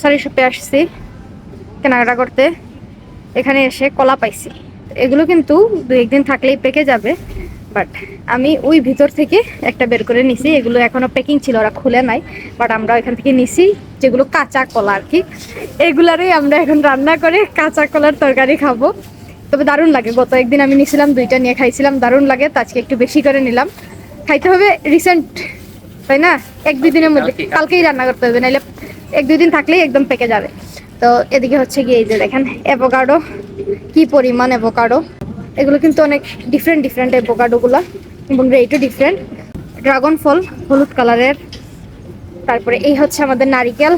Grocery শপে আসছি কেনাকাটা করতে। এখানে এসে কলা পাইছি। এগুলো কিন্তু দু একদিন থাকলেই পেকে যাবে বাট আমি ওই ভিতর থেকে একটা বের করে নিছি। এগুলো এখনও প্যাকিং ছিল ওরা খুলে নাই বাট আমরা এখান থেকে নিছি যেগুলো কাঁচা কলা আর কি এগুলারই আমরা এখন রান্না করে কাঁচা কলার তরকারি খাব। তবে দারুণ লাগে গত একদিন আমি নিছিলাম দুইটা নিয়ে খাইছিলাম দারুণ লাগে তো আজকে একটু বেশি করে নিলাম। খাইতে হবে রিসেন্ট তাই না? এক দুই দিনের মধ্যে কালকেই। কালকেই রান্না করতে হবে নাহলে এক, দুই দিন থাকলেই একদম পেকে যাবে। তো এদিকে হচ্ছে গিয়ে এই যে দেখেন অ্যাভোকাডো কি পরিমাণ অ্যাভোকাডো এগুলো কিন্তু অনেক ডিফারেন্ট ডিফারেন্ট অ্যাভোকাডোগুলো এবং রেটও ডিফারেন্ট ড্রাগন ফল, হলুদ কালারের তারপরে এই হচ্ছে আমাদের নারিকেল।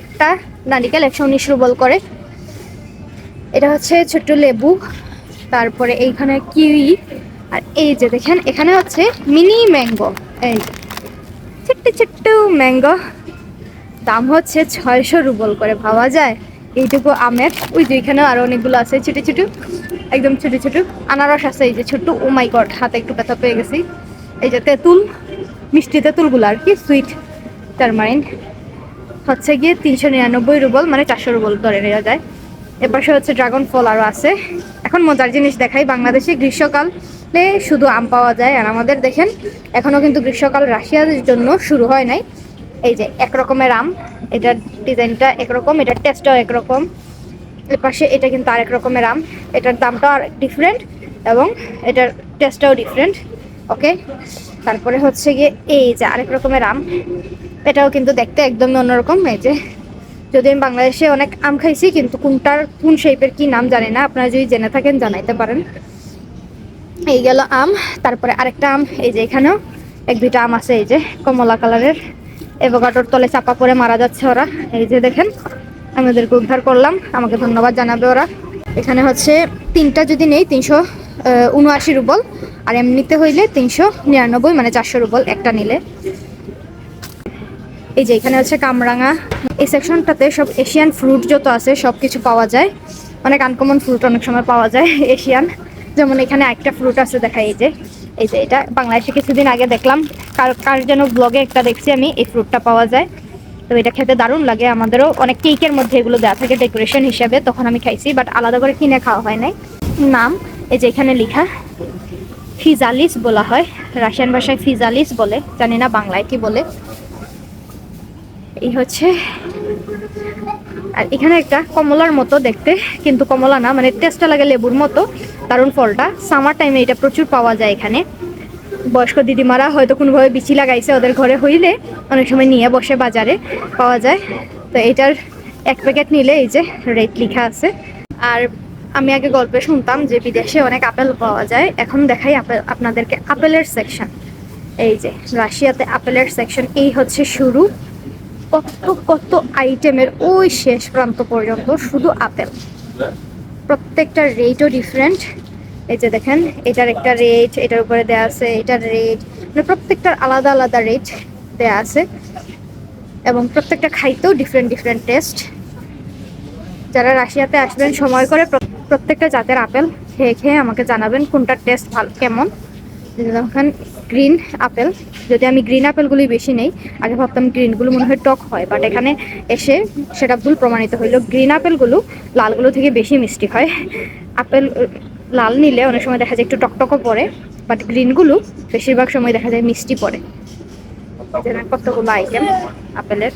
একটা নারিকেল একশো উনিশ রুবল করে। এটা হচ্ছে ছোট্ট লেবু। তারপরে এইখানে কিউই। আর এই যে দেখেন, এখানে হচ্ছে মিনি ম্যাঙ্গো এই ছোট্ট ছোট্ট ম্যাঙ্গো দাম হচ্ছে ছয়শো রুবল করে ভাবা যায়। এইটুকু আমের, ওই যে এখানে আরও অনেকগুলো আছে, ছোট ছোট, একদম ছোট ছোট। আনারস আছে, এই যে ছোট্ট, ও মাই গড, হাতে একটু ব্যথা পেয়ে গেছি। এই যে তেঁতুল, মিষ্টি তেঁতুলগুলো আর কি, সুইট টারমারিন। হচ্ছে গিয়ে তিনশো নিরানব্বই রুবল মানে চারশো রুবল ধরে নেওয়া যায়। এপাশে হচ্ছে ড্রাগন ফল আরও আছে। এখন মজার জিনিস দেখাই, বাংলাদেশে গ্রীষ্মকালে শুধু আম পাওয়া যায়। আর আমাদের দেখেন এখনও কিন্তু গ্রীষ্মকাল রাশিয়ার জন্য শুরু হয় নাই। এই যে একরকমের আম, এটার ডিজাইনটা একরকম এটার টেস্টটাও একরকম এর পাশে এটা কিন্তু আরেক রকমের আম, এটার দামটাও আর ডিফারেন্ট এবং এটার টেস্টটাও ডিফারেন্ট ওকে তারপরে হচ্ছে গিয়ে এই যে আরেক রকমের আম, এটাও কিন্তু দেখতে একদমই অন্যরকম, এই যে। যদি আমি বাংলাদেশে অনেক আম খাইছি, কিন্তু কোনটার, কোন শেপের কি নাম জানি না, আপনারা যদি জেনে থাকেন জানাইতে পারেন। এই গেল আম, তারপরে আরেকটা আম, এই যে এখানেও এক দুইটা আম আছে, এই যে কমলা কালারের। এভোকাটোর তলে চাপা পড়ে মারা যাচ্ছে ওরা। এই যে দেখেন আমি ওদেরকে উদ্ধার করলাম। আমাকে ধন্যবাদ জানাবে ওরা। এখানে হচ্ছে তিনটা যদি নেই, তিনশো উনআশি রুবল। আর এমনিতে হইলে তিনশো নিরানব্বই মানে চারশো রুবল একটা নিলে। এই যে এখানে হচ্ছে কামরাঙা। এই সেকশনটাতে সব এশিয়ান ফ্রুট যত আছে সব কিছু পাওয়া যায়। অনেক আনকমন ফ্রুট অনেক সময় পাওয়া যায় এশিয়ান যেমন এখানে একটা ফ্রুট আছে, দেখা, এই যে। এই যে এটা বাংলাদেশে কিছুদিন আগে দেখলাম। কার কার যেন ব্লগে একটা দেখছি আমি, এই ফ্রুটটা পাওয়া যায়। তো এটা খেতে দারুণ লাগে, আমাদেরও অনেক কেকের মধ্যে এগুলো দেওয়া থাকে ডেকোরেশন হিসেবে, তখন আমি খাইছি বাট আলাদা করে কিনে খাওয়া হয় নাই। নাম, এই যে এখানে লেখা, ফিজালিস বলা হয়, রাশিয়ান ভাষায় ফিজালিস বলে, জানি না বাংলায় কি বলে। এই হচ্ছে, আর এখানে একটা কমলার মতো দেখতে, কিন্তু কমলা না মানে টেস্টটা লাগে লেবুর মতো, দারুণ ফলটা। সামার টাইমে এটা প্রচুর পাওয়া যায় এখানে। বয়স্ক দিদিমারা হয়তো কোনোভাবে বিচি লাগাইছে ওদের ঘরে হইলে অনেক সময় নিয়ে বসে বাজারে পাওয়া যায়। তো এটার এক প্যাকেট নিলে এই যে রেট লিখা আছে। আর আমি আগে গল্পে শুনতাম যে বিদেশে অনেক আপেল পাওয়া যায়। এখন দেখাই আপেল, আপনাদেরকে আপেলের সেকশন এই যে, রাশিয়াতে আপেলের সেকশন এই হচ্ছে শুরু। কত কত আইটেমের ওই শেষ প্রান্ত পর্যন্ত শুধু আপেল। প্রত্যেকটা রেটও ডিফারেন্ট এই যে দেখেন, এটার একটা রেট এটার উপরে দেয়া আছে, এটার রেট মানে প্রত্যেকটার আলাদা আলাদা রেট দেয়া আছে। এবং প্রত্যেকটা খাইতেও ডিফারেন্ট ডিফারেন্ট টেস্ট যারা রাশিয়াতে আসবেন, সময় করে প্রত্যেকটা জাতের আপেল খেয়ে খেয়ে আমাকে জানাবেন কোনটার টেস্ট ভালো, কেমন। যখন গ্রিন আপেল যদি আমি গ্রিন আপেলগুলি বেশি নেই, আগে ভাবতাম গ্রিনগুলো মনে হয় টক হয় বাট এখানে এসে সেটা ভুল প্রমাণিত হইল। গ্রিন আপেলগুলো লালগুলো থেকে বেশি মিষ্টি হয়। আপেল লাল নিলে অনেক সময় দেখা যায় একটু টকটকও পড়ে বাট গ্রিনগুলো বেশিরভাগ সময় দেখা যায় মিষ্টি পড়ে। কতগুলো আইটেম আপেলের।